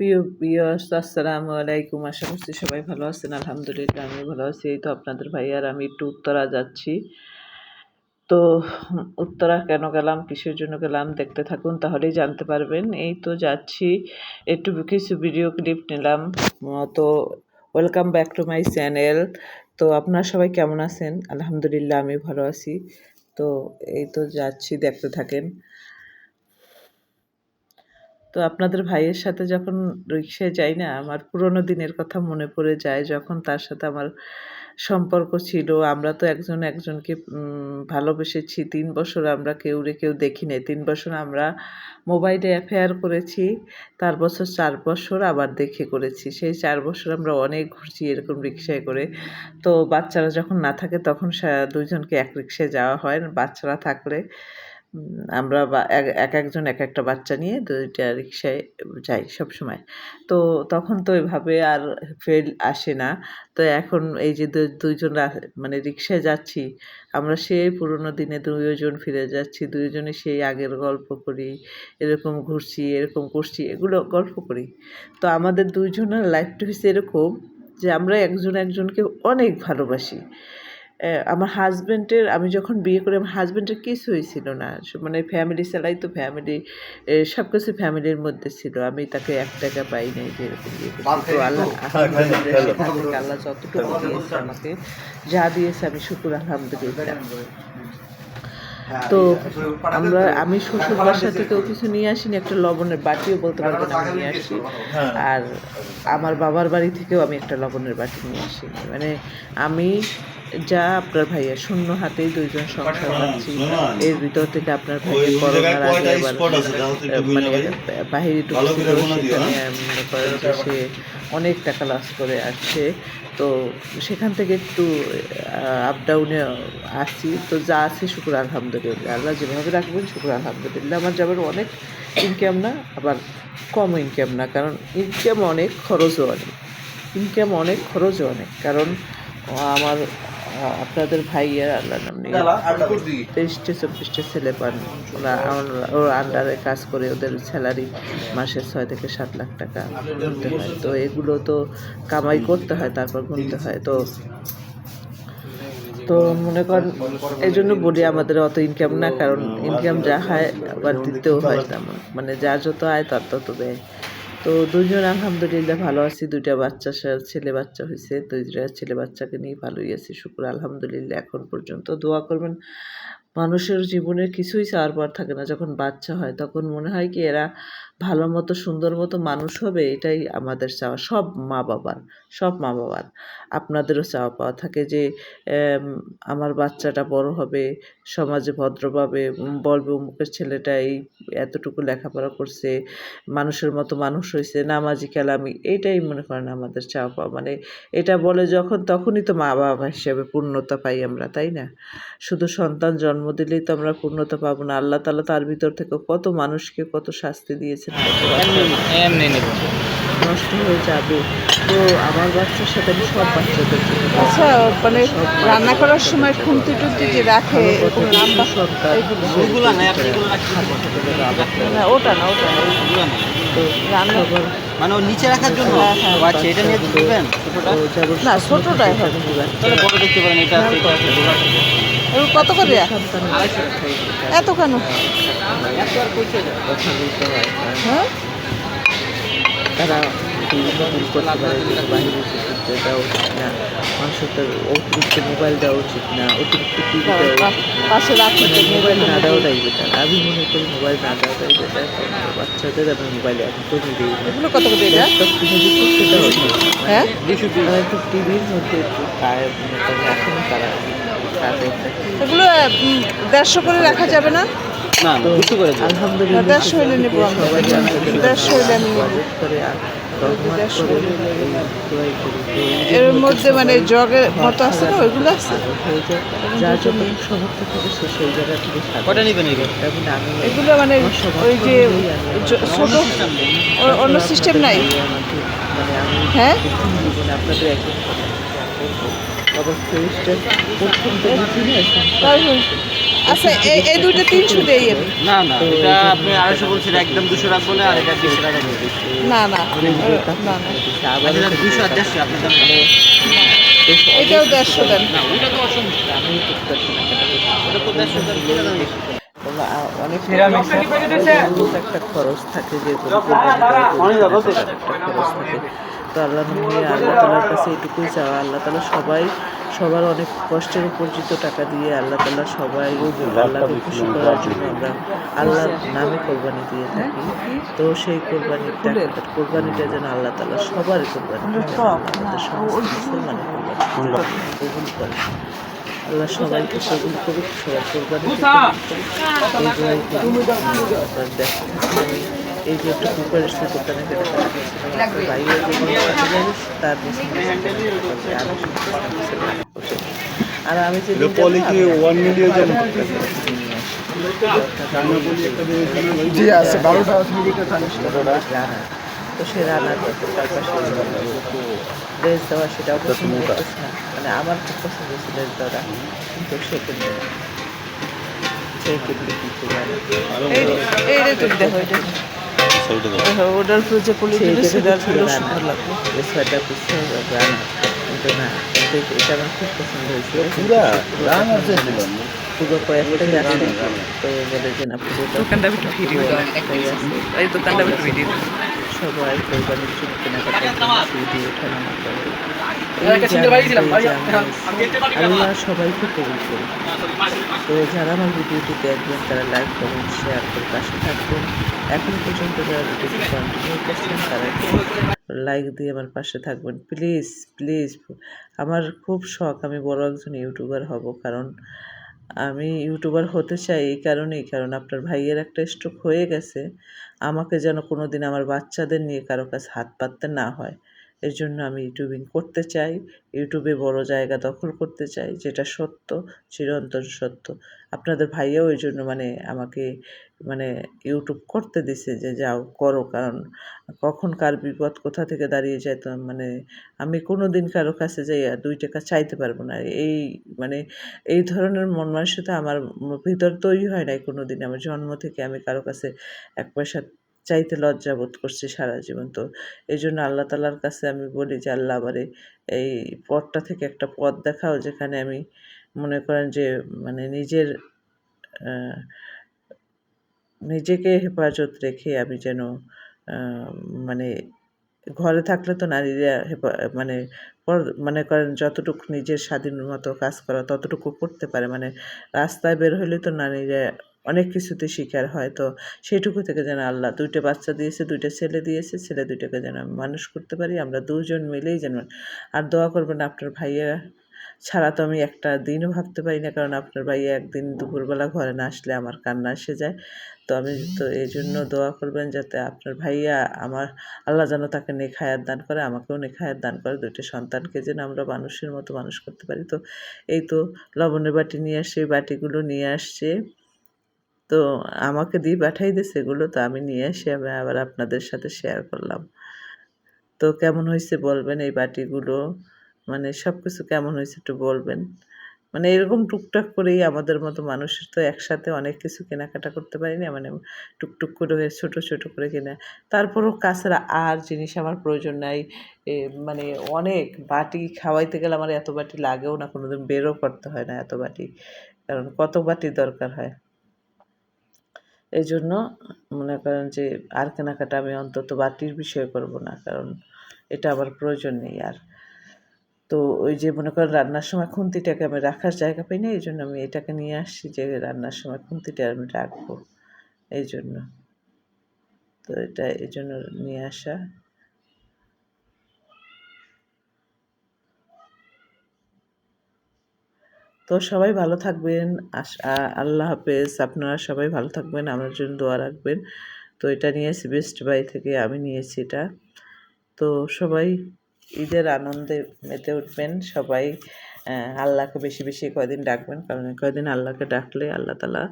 প্রিয় বিয়স আসসালামু আলাইকুম। আশা করছি সবাই ভালো আছেন। আলহামদুলিল্লাহ আমি ভালো আছি। এই তো আপনাদের ভাই আর আমি একটু উত্তরা যাচ্ছি। তো উত্তরা কেন গেলাম, কিসের জন্য গেলাম, দেখতে থাকুন, তাহলেই জানতে পারবেন। এই তো যাচ্ছি। একটু কিছু ভিডিও ক্লিপ নিলাম। তো welcome back to my channel তো আপনারা সবাই কেমন আছেন? আলহামদুলিল্লাহ আমি ভালো আছি। তো এই তো যাচ্ছি, দেখতে থাকেন। তো আপনাদের ভাইয়ের সাথে যখন রিক্সায় যাই না, আমার পুরোনো দিনের কথা মনে পড়ে যায় যখন তার সাথে আমার সম্পর্ক ছিল। আমরা তো একজন একজনকে ভালোবেসেছি। তিন বছর আমরা কেউ রে কেউ দেখি নাই। তিন বছর আমরা মোবাইলে অ্যাফেয়ার করেছি, তার বছর চার বছর আবার দেখে করেছি। সেই চার বছর আমরা অনেক ঘুরছি এরকম রিক্সায় করে। তো বাচ্চারা যখন না থাকে তখন দুইজনকে এক রিক্সায় যাওয়া হয়। বাচ্চারা থাকলে আমরা এক এক একজন এক একটা বাচ্চা নিয়ে দুইটা রিক্সায় যাই সব সময় তো তখন তো এভাবে আর ফেল আসে না। তো এখন এই যে দুইজন মানে রিক্সায় যাচ্ছি, আমরা সেই পুরোনো দিনে দুইজন ফিরে যাচ্ছি, দুইজনে সেই আগের গল্প করি, এরকম ঘুরছি, এরকম করছি, এগুলো গল্প করি। তো আমাদের দুইজনের লাইফটা হচ্ছে এরকম যে আমরা একজন একজনকে অনেক ভালোবাসি। আমার হাজবেন্ডের আমি যখন বিয়ে করি আমার হাজবেন্ডের কিছু হয়েছিল না। মানে ফ্যামিলি চালাই তো ফ্যামিলি সব কিছু ফ্যামিলির মধ্যে ছিল। আমি তাকে এক টাকা পাই নাই যে বিয়ে করছি। তো আল্লাহ যতটুকু দিয়েছে আমাকে যা দিয়েছে আমি শুকুর আলহামদুলিল্লাহ। তো আমরা আমি শ্বশুর বাসা থেকেও কিছু নিয়ে আসিনি একটা লবণের বাটিও বলতে পারবেন আমি নিয়ে আসি। আর আমার বাবার বাড়ি থেকেও আমি একটা লবণের বাটি নিয়ে আসি মানে আমি যা আপনার ভাইয়া শূন্য হাতেই দুইজন সংসার পাচ্ছি এর ভিতর থেকে আপনার ভাইয়ের করোনার আগে মানে বাহিরে ঢুকছিল মনে করেন যে সে অনেক টাকা লাস করে আসছে। তো সেখান থেকে একটু আপ ডাউনে আসছি তো যা আছে শুকুর আলহামদুলিল্লাহ। আল্লাহ যেভাবে রাখবেন শুকুর আলহামদুলিল্লাহ। আমার যাবার অনেক ইনকাম না আবার কম ইনকাম না কারণ ইনকাম অনেক খরচও অনেক। ইনকাম অনেক খরচও অনেক। কারণ আমার আপনাদের ভাইয়ের আল্লাহ নাম নেই তেইশটে চব্বিশটে ছেলে পান। ওরা ওর আন্ডারে কাজ করে ওদের স্যালারি মাসে ছয় থেকে সাত লাখ টাকা গুনতে হয়। তো এগুলো তো কামাই করতে হয় তারপর গুনতে হয়। তো তো মনে করেন এই জন্য বলি আমাদের অত ইনকাম না কারণ ইনকাম যা হয় আবার দিতেও হয় তেমন। মানে যার যত আয় তার তত ব্যয়। তো দুজন আলহামদুলিল্লাহ ভালো আছি। দুইটা বাচ্চা ছেলে বাচ্চা হয়েছে দুইটা ছেলে বাচ্চাকে নিয়ে ভালোই আছি। শুক্র, আলহামদুলিল্লাহ। এখন পর্যন্ত দোয়া করবেন, মানুষের জীবনের কিছুই চারবার থাকে না। যখন বাচ্চা হয়, তখন মনে হয় কি এরা ভালো মতো, সুন্দর মতো মানুষ হবে, এটাই আমাদের চাওয়া। সব মা বাবার, সব মা বাবার। আপনাদেরও চাওয়া পাওয়া থাকে যে আমার বাচ্চাটা বড় হবে, সমাজে ভদ্রভাবে বলবে অমুকের ছেলেটা এই এতটুকু লেখাপড়া করছে, মানুষের মতো মানুষ হয়েছে নামাজি কালামি, এইটাই মনে করেন আমাদের চাওয়া পাওয়া। মানে এটা বলে যখন, তখনই তো মা বাবা হিসেবে পূর্ণতা পাই আমরা, তাই না? শুধু সন্তান জন্ম দিলেই তো আমরা পূর্ণতা পাবো না। আল্লাহ তালা তার ভিতর থেকে কত মানুষকে কত শাস্তি দিয়েছেন। নষ্ট হয়ে যাবে। তো আমার বাচ্চার সাথে আমি সব বাচ্চাদের আচ্ছা মানে রান্না করার সময় খুন্তি টুন্তি যে রাখে না ওটা না ওটা রান্না মানে ও নিচে রাখার জন্য? হ্যাঁ, হ্যাঁ। ও আচ্ছা এটা নিয়ে দিবেন? না, ছোটটাই হবে। তাহলে বড় দেখতে পারেন এটা কত করে। এত কেন? আর পৌঁছে যায়। হয়? হ্যাঁ তারা মানুষের অতিরিক্ত মোবাইল দেওয়া উচিত না অতিরিক্ত টিভি না। পাশে মানে মোবাইল না দেওয়াটাই বেটার আমি মনে করি মোবাইল না দেওয়াটাই বেটার বাচ্চাদের আমি মোবাইল একদমই দিই না। এগুলো কত করে এটা ল্যাপটপ কিনে দিচ্ছি সেটাও ঠিক না। হ্যাঁ? মানে একটু টিভির মধ্যে এখন তারা এগুলো দেড়শো করে রাখা যাবে না? না না করে আলহামদুলিল্লাহ। দেড়শো হইলে নেব দেড়শো হইলে আমি তো এর মধ্যে মানে জগের মতো আছে না ওইগুলো আছে? হয়ে যায় যার যত সে সেই জায়গা থেকে কটা নেবেন এগুলো মানে ওই যে ছোট অন্য সিস্টেম নাই? মানে হ্যাঁ? আপনাদের ফেরিস্টার প্রথম হয়। আচ্ছা এই এই দুইটা তিনশো দিয়ে না না এটা আপনি আড়াইশো বলছেন একদম দুশো রাখব না আর এটা টাকা না না না না। আচ্ছা দুশো আর দেড়শো আপনি দাম এটাও দেড়শো দেন। না ওইটা তো অসম্ভব আমি করতে না ওটা তো অনেক একটা খরচ থাকে যে খরচ থাকে। তো আল্লাহ আল্লাহ তালার কাছে এটুকুই চাওয়া আল্লাহ তালা সবাই সবার অনেক কষ্টের উপার্জিত টাকা দিয়ে আল্লাহ তালা সবাই আল্লাহকে খুশি করার জন্য আমরা আল্লাহর নামে কোরবানি দিয়ে থাকি। তো সেই কোরবানির কোরবানিটা যেন আল্লাহ তাল্লাহ সবার কোরবানি কোরবানি কবুল করে আল্লাহ সবাইকে কবুল করুক সবাই কোরবানি এই যে একটু প্রিপারেশন যেটা আর আমি যে পলিকি ওয়ান মিলিয়ন জি আছে বারোটা তো সে রানার তার পাশে ড্রেস দেওয়া সেটাও পছন্দ করতেছে না। মানে আমার খুব পছন্দ ছিল ড্রেস দেওয়াটা। কিন্তু সে কিনবে না। সে কিন্তু দেখো এটা ওটার যে পুলিশ সেই সেটার রানা সুন্দর লাগবে সোয়েটার পিছনে রানা কিন্তু না কিন্তু এটা আমার খুব পছন্দ হয়েছিল। পুরা রান আছে পুরো কয়েকটা গেছে তো বলে যে না পুরোটা দোকানটা ভিডিও। এই দোকানটা ভিডিও। সবাই কোরবানির জন্য করে আল্লাহ। সবাইকে কবুল করুন। তো যারা আমার ভিডিওটি দেখবেন তারা লাইক কমেন্ট শেয়ার করে পাশে থাকবেন। এখন পর্যন্ত যারা ভিডিওটি কন্টিনিউ করছেন তারা লাইক দিয়ে আমার পাশে থাকবেন। প্লিজ প্লিজ আমার খুব শখ আমি বড় একজন ইউটিউবার হব কারণ আমি ইউটিউবার হতে চাই এই কারণেই, কারণ আপনার ভাইয়ের একটা স্ট্রোক হয়ে গেছে। আমাকে যেন কোনো দিন আমার বাচ্চাদের নিয়ে কারও কাছে হাত পাততে না হয়। এর জন্য আমি ইউটিউবিং করতে চাই। ইউটিউবে বড় জায়গা দখল করতে চাই, যেটা সত্য, চিরন্তন সত্য। আপনাদের ভাইয়াও ওই জন্য মানে আমাকে মানে ইউটিউব করতে দিছে যে, যাও, করো। কারণ কখন কার বিপদ, কোথা থেকে দাঁড়িয়ে যায় তো মানে আমি কোনো দিন কারও কাছে যাই দুই টাকা চাইতে পারব না। এই মানে এই ধরনের মন মানসিকতা আমার ভিতর তৈরি হয় নাই কোনো দিন আমার জন্ম থেকে আমি কারও কাছে এক পয়সা চাইতে লজ্জা বোধ করছি সারা জীবন। তো এই জন্য আল্লাহ তালার কাছে আমি বলি যে, আল্লাহ আমারে এই পথটা থেকে একটা পথ দেখাও যেখানে আমি মনে করেন যে মানে নিজের নিজেকে হেফাজত রেখে আমি যেন মানে ঘরে থাকলে তো নারীরা মানে মনে করেন যতটুকু নিজের স্বাধীন মতো কাজ করা ততটুকু করতে পারে। মানে রাস্তায় বের হলে তো নারীরা অনেক কিছুতে শিকার হয়। তো সেইটুকু থেকে যেন আল্লাহ দুইটা বাচ্চা দিয়েছে, দুইটা ছেলে দিয়েছে, ছেলে দুইটাকে যেন মানুষ করতে পারি। আমরা দুজন মিলেই যেন, আর দোয়া করবেন আপনার ভাইয়া ছাড়া তো আমি একটা দিনও ভাবতে পারি না, কারণ আপনার ভাইয়া একদিন দুপুরবেলা ঘরে না আসলে আমার কান্না এসে যায়। তো আমি তো এই জন্য দোয়া করবেন যাতে আপনার ভাইয়া আমার, আল্লাহ যেন তাকে নেখায়াত দান করে, আমাকেও নেখায়াত দান করে, দুইটা সন্তানকে যেন আমরা মানুষের মতো মানুষ করতে পারি। তো এই তো লবণের বাটি নিয়ে এই বাটিগুলো নিয়ে আসছে তো আমাকে দিয়ে পাঠাই দিয়েছে এগুলো, তো আমি নিয়ে এসে আমি আবার আপনাদের সাথে শেয়ার করলাম। তো কেমন হয়েছে বলবেন এই বাটিগুলো? মানে সব কিছু কেমন হয়েছে একটু বলবেন? মানে এরকম টুকটাক করেই আমাদের মতো মানুষের তো একসাথে অনেক কিছু কেনাকাটা করতে পারি না মানে টুকটুক করে ছোট ছোট করে কেনা। তারপরও কাছের আর জিনিস আমার প্রয়োজন নাই মানে অনেক বাটি খাওয়াইতে গেলে আমার এত বাটি লাগেও না, কোনোদিন বেরও করতে হয় না এত বাটি, কারণ কত বাটি দরকার হয়। এই জন্য মনে করেন যে আর কেনাকাটা আমি অন্তত বাটির বিষয়ে করব না, কারণ এটা আমার প্রয়োজন নেই আর। তো ওই যে মনে করেন রান্নার সময় খুন্তিটাকে আমি রাখার জায়গা পাই না এই জন্য আমি এটাকে নিয়ে আসছি যে রান্নার সময় খুন্তিটা আমি রাখব এই জন্য তো এটা এই জন্য নিয়ে আসা। তো সবাই ভালো থাকবেন আল্লাহ হাফেজ, আপনারা সবাই ভালো থাকবেন, আমার জন্য দোয়া রাখবেন। তো এটা নিয়েছি বেস্ট বাই থেকে, আমি নিয়েছি এটা। তো সবাই ঈদের আনন্দে মেতে উঠবেন সবাই আল্লাহকে বেশি বেশি কয়দিন ডাকবেন? কারণ কয়দিন আল্লাহকে ডাকলে আল্লাহ তালা